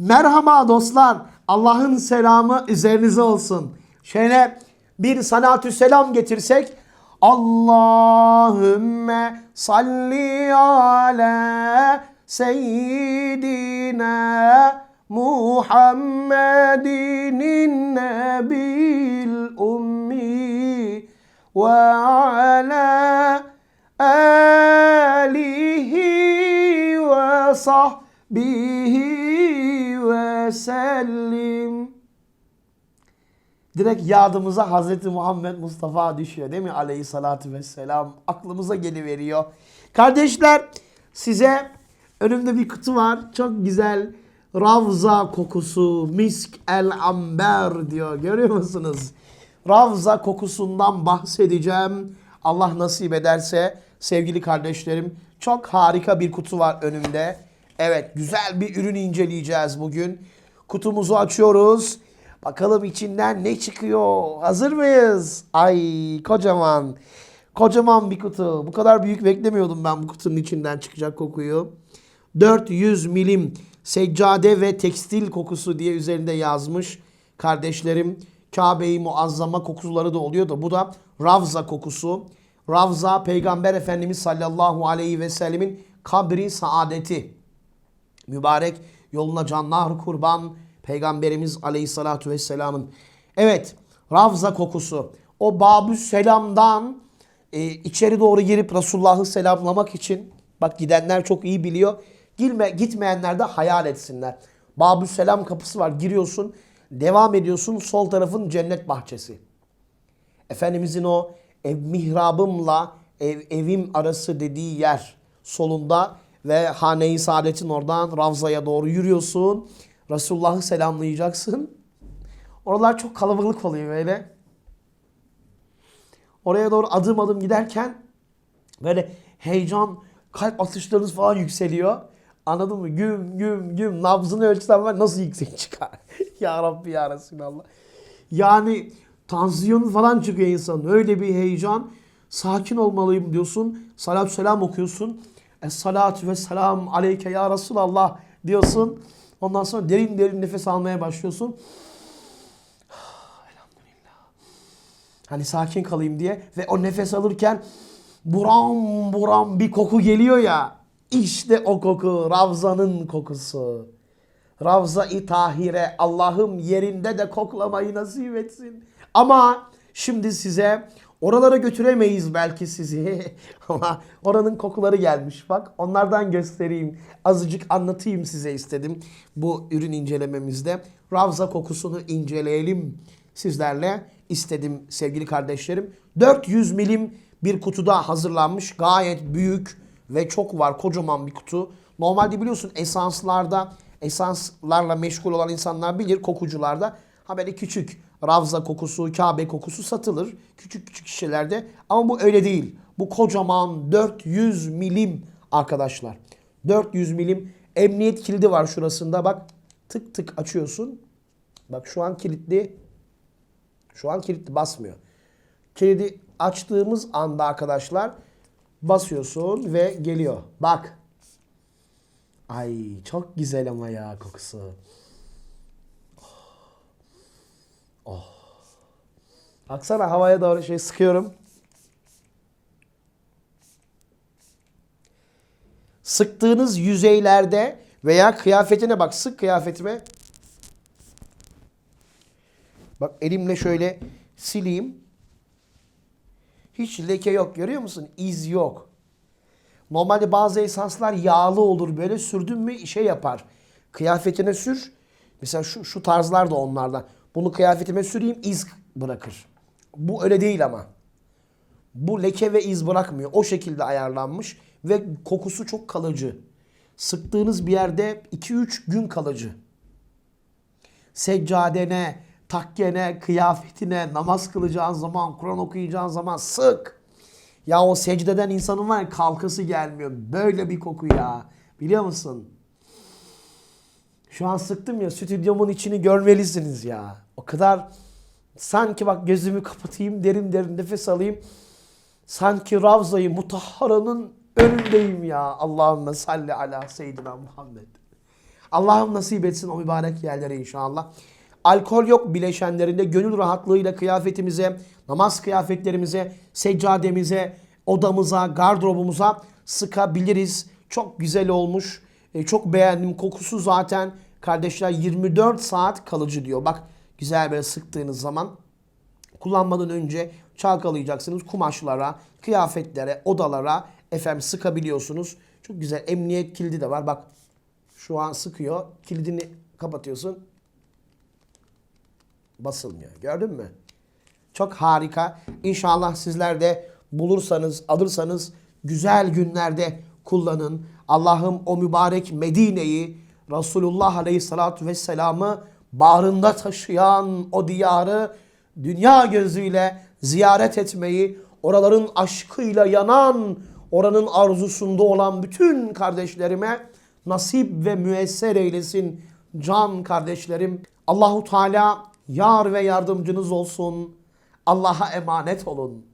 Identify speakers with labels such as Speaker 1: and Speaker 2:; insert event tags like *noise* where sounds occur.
Speaker 1: Merhaba dostlar. Allah'ın selamı üzerinize olsun. Şöyle bir salatü selam getirsek. Allahümme salli ala seyyidina Muhammedin nebil ummi ve ala alihi ve sahbihi ve sellim. Direkt yadımıza Hazreti Muhammed Mustafa düşüyor değil mi? Aleyhissalatü vesselam. Aklımıza geliveriyor. Kardeşler size önümde bir kutu var. Çok güzel. Ravza kokusu, misk el amber diyor. Görüyor musunuz? Ravza kokusundan bahsedeceğim. Allah nasip ederse sevgili kardeşlerim çok harika bir kutu var önümde. Evet güzel bir ürün inceleyeceğiz bugün. Kutumuzu açıyoruz. Bakalım içinden ne çıkıyor? Hazır mıyız? Ay kocaman. Kocaman bir kutu. Bu kadar büyük beklemiyordum ben bu kutunun içinden çıkacak kokuyu. 400 milim seccade ve tekstil kokusu diye üzerinde yazmış. Kardeşlerim Kabe-i Muazzama kokuları da oluyor da bu da Ravza kokusu. Ravza Peygamber Efendimiz sallallahu aleyhi ve sellemin kabri saadeti. Mübarek yoluna canlar kurban Peygamberimiz aleyhissalatu vesselamın. Evet Ravza kokusu. O Babü Selam'dan e, içeri doğru girip Resulullah'ı selamlamak için bak gidenler çok iyi biliyor. Girme, gitmeyenler de hayal etsinler. Babü Selam kapısı var. Giriyorsun. Devam ediyorsun. Sol tarafın cennet bahçesi. Efendimizin o ev mihrabımla ev, evim arası dediği yer solunda ve hane-i saadetin oradan Ravza'ya doğru yürüyorsun. Resulullah'ı selamlayacaksın. Oralar çok kalabalık oluyor böyle. Oraya doğru adım adım giderken böyle heyecan, kalp atışlarınız falan yükseliyor. Anladın mı? Güm güm güm nabzını ölçsen var nasıl yüksek çıkar? *laughs* ya Rabbi ya Resulallah. Yani tansiyon falan çıkıyor insanın. Öyle bir heyecan. Sakin olmalıyım diyorsun. Salat selam okuyorsun. Es salatu ve selam aleyke ya Resulallah diyorsun. Ondan sonra derin derin nefes almaya başlıyorsun. *sighs* Hani sakin kalayım diye ve o nefes alırken buram buram bir koku geliyor ya. İşte o koku Ravza'nın kokusu. Ravza-i Tahire Allah'ım yerinde de koklamayı nasip etsin. Ama şimdi size oralara götüremeyiz belki sizi. *laughs* Ama oranın kokuları gelmiş bak. Onlardan göstereyim. Azıcık anlatayım size istedim bu ürün incelememizde. Ravza kokusunu inceleyelim sizlerle istedim sevgili kardeşlerim. 400 milim bir kutuda hazırlanmış. Gayet büyük ve çok var. Kocaman bir kutu. Normalde biliyorsun esanslarda esanslarla meşgul olan insanlar bilir kokucularda. Ha böyle küçük ravza kokusu, Kabe kokusu satılır. Küçük küçük şişelerde. Ama bu öyle değil. Bu kocaman 400 milim arkadaşlar. 400 milim emniyet kilidi var şurasında. Bak tık tık açıyorsun. Bak şu an kilitli. Şu an kilitli basmıyor. Kilidi açtığımız anda arkadaşlar basıyorsun ve geliyor. Bak. Ay çok güzel ama ya kokusu. Oh. Baksana havaya doğru şey sıkıyorum. Sıktığınız yüzeylerde veya kıyafetine bak sık kıyafetime. Bak elimle şöyle sileyim. Hiç leke yok görüyor musun? İz yok. Normalde bazı esanslar yağlı olur. Böyle sürdün mü şey yapar. Kıyafetine sür. Mesela şu, şu tarzlar da onlardan. Bunu kıyafetime süreyim iz bırakır. Bu öyle değil ama. Bu leke ve iz bırakmıyor. O şekilde ayarlanmış ve kokusu çok kalıcı. Sıktığınız bir yerde 2-3 gün kalıcı. Seccadene, takkene, kıyafetine, namaz kılacağın zaman, Kur'an okuyacağın zaman sık. Ya o secdeden insanın var ya kalkası gelmiyor. Böyle bir koku ya. Biliyor musun? Şu an sıktım ya stüdyomun içini görmelisiniz ya. O kadar sanki bak gözümü kapatayım derin derin nefes alayım. Sanki Ravza-i Mutahhara'nın önündeyim ya. Allahümme salli ala seyyidina Muhammed. Allah'ım nasip etsin o mübarek yerlere inşallah. Alkol yok bileşenlerinde gönül rahatlığıyla kıyafetimize, namaz kıyafetlerimize, seccademize, odamıza, gardırobumuza sıkabiliriz. Çok güzel olmuş. E, çok beğendim. Kokusu zaten kardeşler 24 saat kalıcı diyor. Bak güzel böyle sıktığınız zaman kullanmadan önce çalkalayacaksınız. Kumaşlara, kıyafetlere, odalara efendim sıkabiliyorsunuz. Çok güzel. Emniyet kilidi de var. Bak şu an sıkıyor. Kilidini kapatıyorsun. Basılmıyor. Gördün mü? Çok harika. İnşallah sizler de bulursanız, alırsanız güzel günlerde kullanın. Allah'ım o mübarek Medine'yi, Resulullah Aleyhisselatü Vesselam'ı bağrında taşıyan o diyarı dünya gözüyle ziyaret etmeyi, oraların aşkıyla yanan, oranın arzusunda olan bütün kardeşlerime nasip ve müesser eylesin can kardeşlerim. Allahu Teala yar ve yardımcınız olsun. Allah'a emanet olun.